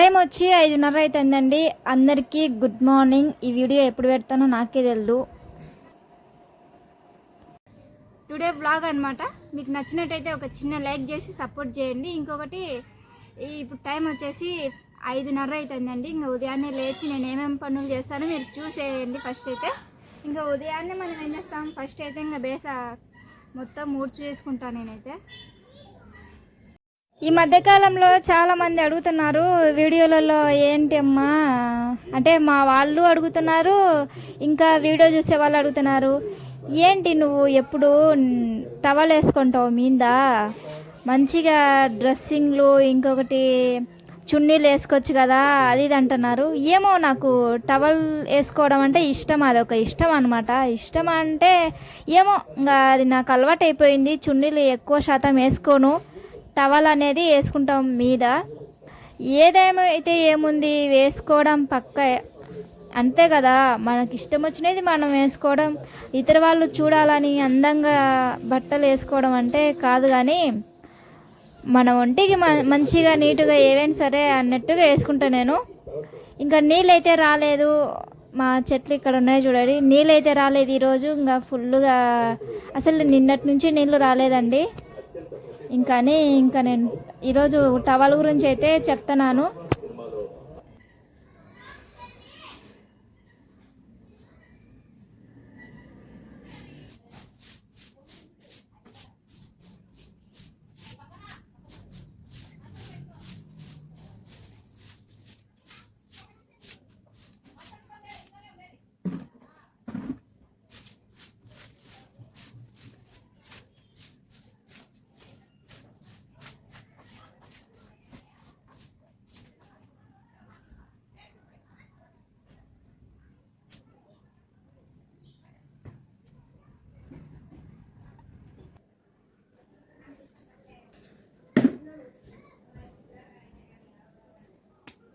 Time వచ్చి ఐదున్నర అవుతుందండి అందరికీ గుడ్ మార్నింగ్. ఈ వీడియో ఎప్పుడు పెడతానో నాకే తెలియదు టుడే బ్లాగ్ అనమాట మీకు నచ్చినట్టయితే ఒక చిన్న లైక్ చేసి సపోర్ట్ చేయండి. ఇంకొకటి ఇప్పుడు టైం వచ్చేసి ఐదున్నర అవుతుందండి ఇంకా ఉదయాన్నే లేచి నేను ఏమేమి పనులు చేస్తానో మీరు చూసేయండి ఫస్ట్ అయితే. ఇంకా ఉదయాన్నే మనం ఏం చేస్తాం? ఫస్ట్ అయితే ఇంకా బేస మొత్తం మూడ్చు చేసుకుంటాను నేనైతే. ఈ మధ్యకాలంలో చాలా మంది అడుగుతున్నారు వీడియోలలో ఏంటి అమ్మా? అంటే మా వాళ్ళు అడుగుతున్నారు ఇంకా వీడియో చూసే వాళ్ళు అడుగుతున్నారు. ఏంటి నువ్వు ఎప్పుడు టవల్ వేసుకుంటావు మీద? మంచిగా డ్రెస్సింగ్లు ఇంకొకటి చున్నీలు వేసుకోవచ్చు కదా అది ఇది అంటున్నారు. ఏమో నాకు టవల్ వేసుకోవడం అంటే ఇష్టం అది ఒక ఇష్టం అనమాట ఇష్టం అంటే ఏమో ఇంకా అది నాకు అలవాటు అయిపోయింది చున్నీలు ఎక్కువ శాతం వేసుకోను. టవల్ అనేది వేసుకుంటాం మీద. ఏదేమైతే ఏముంది వేసుకోవడం పక్క. అంతే కదా మనకి ఇష్టం వచ్చినది మనం వేసుకోవడం. ఇతర వాళ్ళు చూడాలని అందంగా బట్టలు వేసుకోవడం అంటే కాదు కానీ మన ఒంటికి మ- మంచిగా నీట్గా ఏవైనా సరే అన్నట్టుగా వేసుకుంటా నేను. ఇంకా నీళ్ళు అయితే రాలేదు. మా చెట్లు ఇక్కడ ఉన్నాయి చూడండి. నీళ్ళు అయితే రాలేదు ఈరోజు. ఇంకా ఫుల్గా అసలు నిన్నటి నుంచి నీళ్ళు రాలేదండి. ఇంకాని ఇంకా నేను ఈరోజు టవల్ గురించి అయితే చెప్తున్నాను.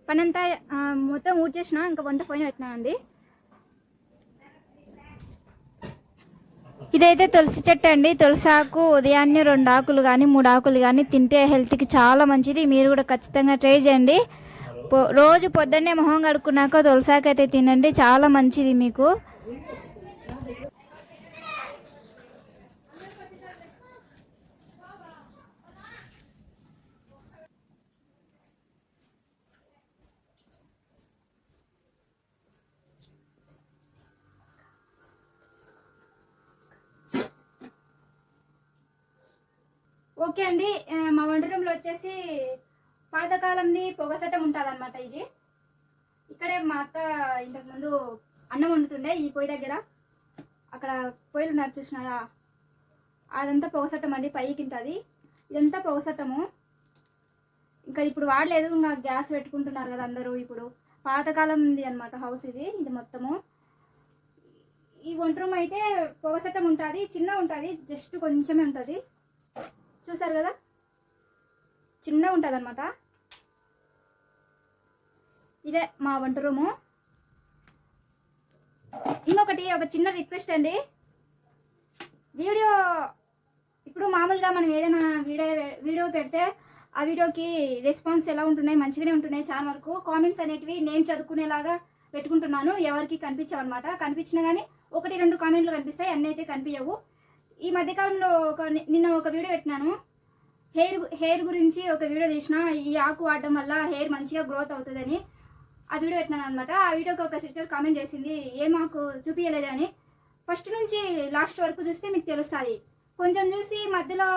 పనంతా అంతా మొత్తం ఊడ్చేసిన ఇంకా వంట పోయిన పెట్టినానండి ఇదైతే తులసి చెట్టు అండి. తులసి ఆకు ఉదయాన్నే రెండు ఆకులు కానీ మూడు ఆకులు కానీ తింటే హెల్త్కి చాలా మంచిది. మీరు కూడా ఖచ్చితంగా ట్రై చేయండి. పొ- రోజు పొద్దున్నే మొహం కడుక్కున్నాక తులసాకు అయితే తినండి. చాలా మంచిది మీకు. ఓకే అండి. మా వంట రూమ్లో వచ్చేసి పాతకాలంది పొగసటం ఉంటుంది అనమాట ఇది. ఇక్కడే మా అత్త ఇంతకుముందు అన్నం వండుతుండే ఈ పొయ్యి దగ్గర. అక్కడ పొయ్యిలు ఉన్నారు చూసినారా? అదంతా పొగసట్టం అండి పైకి ఉంటుంది ఇదంతా పొగసట్టము ఇంకా ఇప్పుడు వాడలేదు ఇంకా గ్యాస్ పెట్టుకుంటున్నారు కదా అందరూ ఇప్పుడు. పాతకాలం ఉంది అనమాట హౌస్ ఇది ఇది మొత్తము. ఈ వంట రూమ్ అయితే పొగసట్టం ఉంటుంది చిన్న ఉంటుంది జస్ట్ కొంచెమే ఉంటుంది. చూసారు కదా? చిన్నగా ఉంటుంది అనమాట ఇదే మా వంట రూము. ఇంకొకటి ఒక చిన్న రిక్వెస్ట్ అండి. వీడియో ఇప్పుడు మామూలుగా మనం ఏదైనా వీడియో వీడియో పెడితే ఆ వీడియోకి రెస్పాన్స్ ఎలా ఉంటున్నాయి మంచిగానే ఉంటున్నాయి చాలా వరకు. కామెంట్స్ అనేటివి నేను చదువుకునేలాగా పెట్టుకుంటున్నాను. ఎవరికి కనిపించవు అనమాట కనిపించినా కానీ ఒకటి రెండు కామెంట్లు కనిపిస్తాయి అన్నీ అయితే కనిపించవు. ఈ మధ్యకాలంలో ఒక నిన్న ఒక వీడియో పెట్టినాను. హెయిర్ హెయిర్ గురించి ఒక వీడియో తీసిన ఈ ఆకు వాడడం వల్ల హెయిర్ మంచిగా గ్రోత్ అవుతుందని ఆ వీడియో పెట్టినాను అనమాట ఆ వీడియోకి ఒక సిస్టర్ కామెంట్ చేసింది ఏ మాకు చూపించలేదు అని. ఫస్ట్ నుంచి లాస్ట్ వరకు చూస్తే మీకు తెలుస్తుంది. కొంచెం చూసి మధ్యలో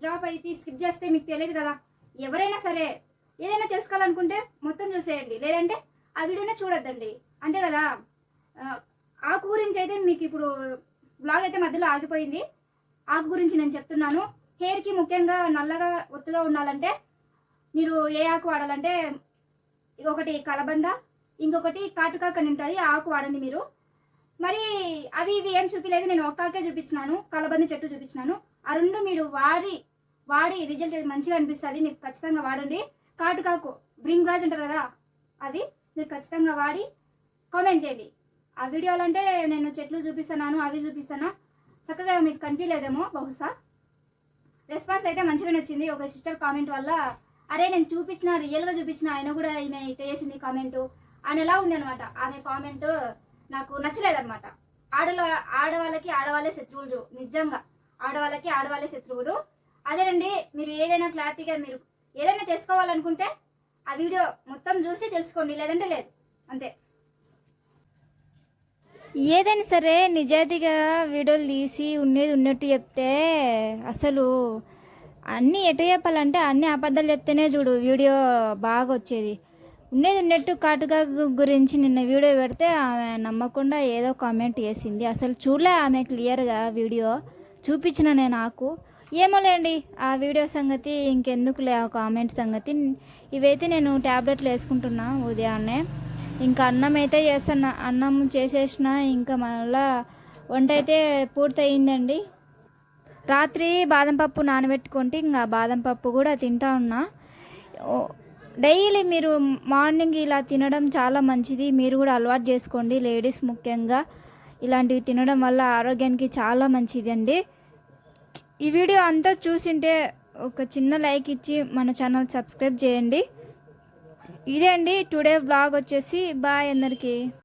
డ్రాప్ అయితే స్కిప్ చేస్తే మీకు తెలియదు కదా. ఎవరైనా సరే ఏదైనా తెలుసుకోవాలనుకుంటే మొత్తం చూసేయండి. లేదంటే ఆ వీడియోనే చూడొద్దండి. అంతే కదా? ఆకు గురించి అయితే మీకు ఇప్పుడు బ్లాగ్ అయితే మధ్యలో ఆగిపోయింది. ఆకు గురించి నేను చెప్తున్నాను. హెయిర్కి ముఖ్యంగా నల్లగా ఒత్తుగా ఉండాలంటే మీరు ఏ ఆకు వాడాలంటే ఒకటి కలబంద ఇంకొకటి కాటుకాక అని ఉంటుంది ఆ ఆకు వాడండి మీరు. మరి అవి ఇవి ఏం చూపించలేదు నేను ఒక్కాకే చూపించినాను కలబంద చెట్టు చూపించినాను. ఆ రెండు మీరు వాడి వాడి రిజల్ట్ మంచిగా అనిపిస్తుంది మీకు ఖచ్చితంగా వాడండి. కాటుకాకు బ్రింగ్ రాజ్ అంటారు కదా అది మీరు ఖచ్చితంగా వాడి కామెంట్ చేయండి. ఆ వీడియోలు అంటే నేను చెట్లు చూపిస్తున్నాను అవి చూపిస్తాను చక్కగా మీకు కనిపించలేదేమో బహుశా. రెస్పాన్స్ అయితే మంచిగానే వచ్చింది. ఒక సిస్టర్ కామెంట్ వల్ల అరే నేను చూపించిన రియల్గా చూపించిన ఆయన కూడా ఈమె ఇట్లా చేసింది కామెంట్ అని ఎలా ఉంది అనమాట ఆమె కామెంట్ నాకు నచ్చలేదనమాట ఆడల ఆడవాళ్ళకి ఆడవాళ్ళే శత్రువులు. నిజంగా ఆడవాళ్ళకి ఆడవాళ్ళే శత్రువులు. అదేనండి మీరు ఏదైనా క్లారిటీగా మీరు ఏదైనా తెలుసుకోవాలనుకుంటే ఆ వీడియో మొత్తం చూసి తెలుసుకోండి. లేదంటే లేదు. అంతే. ఏదైనా సరే నిజాయితీగా వీడియోలు తీసి ఉండేది ఉన్నట్టు చెప్తే అసలు అన్నీ ఎటు చెప్పాలంటే అన్ని అబద్ధాలు చెప్తేనే చూడు వీడియో బాగా వచ్చేది. ఉండేది ఉన్నట్టు కాటుగా గురించి నిన్న వీడియో పెడితే ఆమె నమ్మకుండా ఏదో కామెంట్ చేసింది. అసలు చూడలే ఆమె క్లియర్గా వీడియో. చూపించిన నేను నాకు. ఏమోలేండి ఆ వీడియో సంగతి ఇంకెందుకులే ఆ కామెంట్ సంగతి. ఇవైతే నేను ట్యాబ్లెట్లు వేసుకుంటున్నా ఉదయాన్నే. ఇంకా అన్నం అయితే చేస్తున్నా. అన్నం చేసేసిన ఇంకా మళ్ళా వంట అయితే పూర్తయిందండి. రాత్రి బాదం పప్పు నానబెట్టుకుంటే ఇంకా బాదం పప్పు కూడా తింటా ఉన్నా. డైలీ మీరు మార్నింగ్ ఇలా తినడం చాలా మంచిది. మీరు కూడా అలవాటు చేసుకోండి. లేడీస్ ముఖ్యంగా ఇలాంటివి తినడం వల్ల ఆరోగ్యానికి చాలా మంచిది అండి ఈ వీడియో అంతా చూసింటే ఒక చిన్న లైక్ ఇచ్చి మన ఛానల్ సబ్స్క్రైబ్ చేయండి. ఇదే అండి టుడే బ్లాగ్ వచ్చేసి బాయ్ అందరికీ.